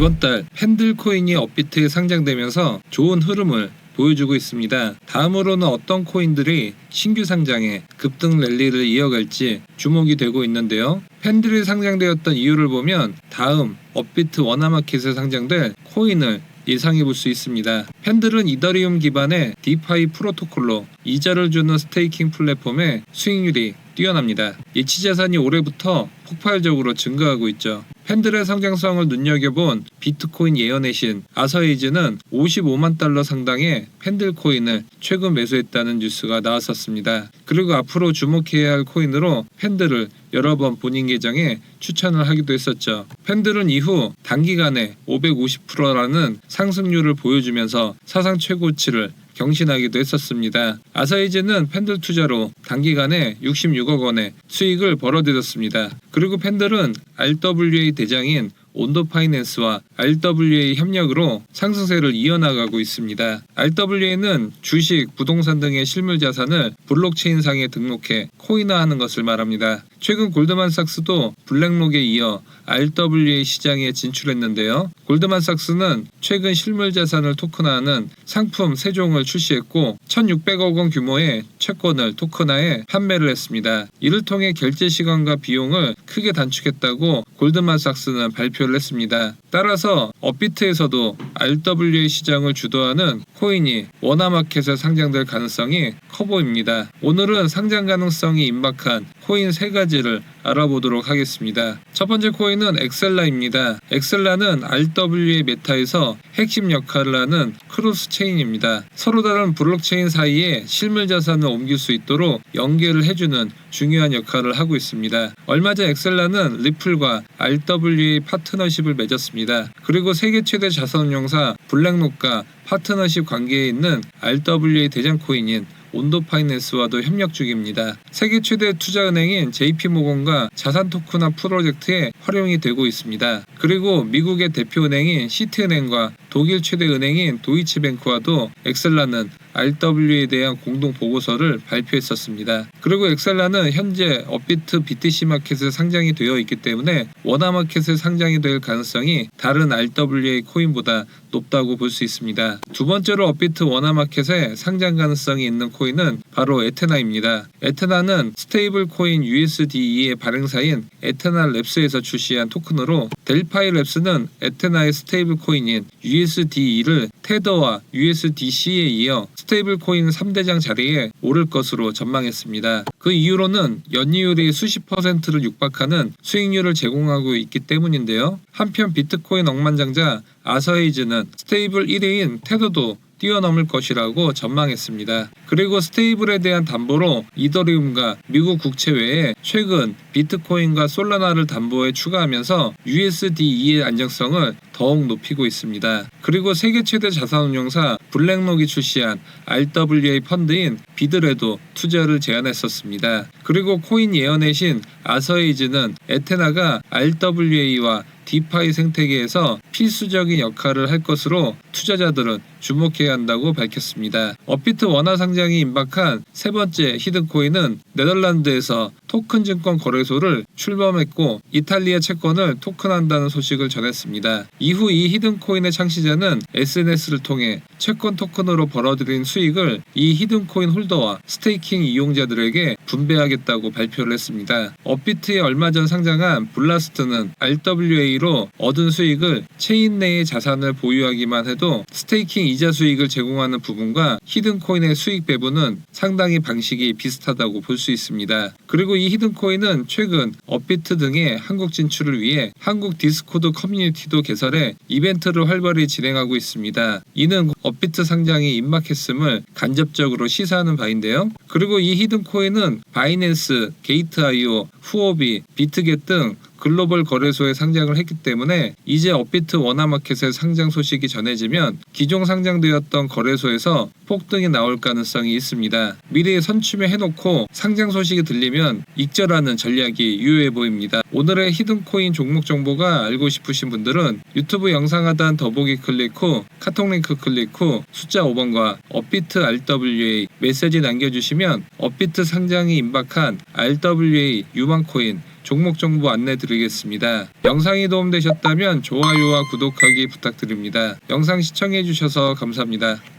이번 달 팬들 코인이 업비트에 상장되면서 좋은 흐름을 보여주고 있습니다. 다음으로는 어떤 코인들이 신규 상장에 급등 랠리를 이어갈지 주목이 되고 있는데요. 팬들이 상장되었던 이유를 보면 다음 업비트 원화마켓에 상장될 코인을 예상해 볼 수 있습니다. 팬들은 이더리움 기반의 디파이 프로토콜로 이자를 주는 스테이킹 플랫폼의 수익률이 뛰어납니다. 예치 자산이 올해부터 폭발적으로 증가하고 있죠. 팬들의 성장성을 눈여겨본 비트코인 예언의 신 아서에이즈는 55만 달러 상당의 팬들 코인을 최근 매수했다는 뉴스가 나왔었습니다. 그리고 앞으로 주목해야 할 코인으로 팬들을 여러 번 본인 계정에 추천을 하기도 했었죠. 팬들은 이후 단기간에 550%라는 상승률을 보여주면서 사상 최고치를 경신하기도 했었습니다. 아사이즈는 팬들 투자로 단기간에 66억 원의 수익을 벌어들였습니다. 그리고 팬들은 RWA 대장인 온도 파이낸스와 RWA 협력으로 상승세를 이어나가고 있습니다. RWA는 주식, 부동산 등의 실물 자산을 블록체인상에 등록해 코인화하는 것을 말합니다. 최근 골드만삭스도 블랙록에 이어 RWA 시장에 진출했는데요. 골드만삭스는 최근 실물 자산을 토큰화하는 상품 3종을 출시했고 1,600억 원 규모의 채권을 토큰화해 판매를 했습니다. 이를 통해 결제 시간과 비용을 크게 단축했다고 골드만삭스는 발표를 했습니다. 따라서 업비트에서도 RWA 시장을 주도하는 코인이 원화마켓에 상장될 가능성이 커 보입니다. 오늘은 상장 가능성이 임박한 코인 세 가지를 알아보도록 하겠습니다. 첫 번째 코인은 엑셀라입니다. 엑셀라는 RWA 메타에서 핵심 역할을 하는 크로스 체인입니다. 서로 다른 블록체인 사이에 실물 자산을 옮길 수 있도록 연계를 해주는 중요한 역할을 하고 있습니다. 얼마 전 엑셀라는 리플과 RWA 파트너십을 맺었습니다. 그리고 세계 최대 자산운용사 블랙록과 파트너십 관계에 있는 RWA 대장 코인인 온도 파이낸스와도 협력 중입니다. 세계 최대 투자은행인 JP모건과 자산 토큰화 프로젝트에 활용이 되고 있습니다. 그리고 미국의 대표은행인 시티은행과 독일 최대 은행인 도이치뱅크와도 엑셀라는 RW에 대한 공동 보고서를 발표했었습니다. 그리고 엑셀라는 현재 업비트 BTC 마켓에 상장이 되어 있기 때문에 원화 마켓에 상장이 될 가능성이 다른 RWA 코인보다 높다고 볼 수 있습니다. 두 번째로 업비트 원화 마켓에 상장 가능성이 있는 코인은 바로 에테나입니다. 에테나는 스테이블 코인 USDE의 발행사인 에테나 랩스에서 출시한 토큰으로 델파이 랩스는 에테나의 스테이블 코인인 USDE를 테더와 USDC에 이어 스테이블 코인 3대장 자리에 오를 것으로 전망했습니다. 그 이유로는 연이율이 수십 퍼센트를 육박하는 수익률을 제공하고 있기 때문인데요. 한편 비트코인 억만장자 아서에이즈는 스테이블 1위인 테더도 뛰어넘을 것이라고 전망했습니다. 그리고 스테이블에 대한 담보로 이더리움과 미국 국채 외에 최근 비트코인과 솔라나를 담보에 추가하면서 USDE의 안정성을 더욱 높이고 있습니다. 그리고 세계 최대 자산운용사 블랙록이 출시한 RWA 펀드인 비드레도 투자를 제안했었습니다. 그리고 코인 예언의 신 아서에이즈는 에테나가 RWA와 디파이 생태계에서 필수적인 역할을 할 것으로 투자자들은 주목해야 한다고 밝혔습니다. 업비트 원화 상장이 임박한 세 번째 히든코인은 네덜란드에서 토큰 증권 거래소를 출범했고 이탈리아 채권을 토큰한다는 소식을 전했습니다. 이후 이 히든코인의 창시자는 SNS를 통해 채권 토큰으로 벌어들인 수익을 이 히든코인 홀더와 스테이킹 이용자들에게 분배하겠다고 발표를 했습니다. 업비트에 얼마 전 상장한 블라스트는 RWA로 얻은 수익을 체인 내의 자산을 보유하기만 해도 스테이킹 이자 수익을 제공하는 부분과 히든코인의 수익 배분은 상당히 방식이 비슷하다고 볼 수 있습니다. 그리고 이 히든코인은 최근 업비트 등의 한국 진출을 위해 한국 디스코드 커뮤니티도 개설해 이벤트를 활발히 진행하고 있습니다. 이는 업비트 상장이 임박했음을 간접적으로 시사하는 바인데요. 그리고 이 히든코인은 바이낸스, 게이트아이오, 후오비, 비트겟 등 글로벌 거래소에 상장을 했기 때문에 이제 업비트 원화마켓에 상장 소식이 전해지면 기존 상장되었던 거래소에서 폭등이 나올 가능성이 있습니다. 미리 선취매 해놓고 상장 소식이 들리면 익절하는 전략이 유효해 보입니다. 오늘의 히든코인 종목 정보가 알고 싶으신 분들은 유튜브 영상 하단 더보기 클릭 후 카톡 링크 클릭 후 숫자 5번과 업비트 RWA 메시지 남겨주시면 업비트 상장이 임박한 RWA 유망코인 종목 정보 안내 드리겠습니다. 영상이 도움되셨다면 좋아요와 구독하기 부탁드립니다. 영상 시청해주셔서 감사합니다.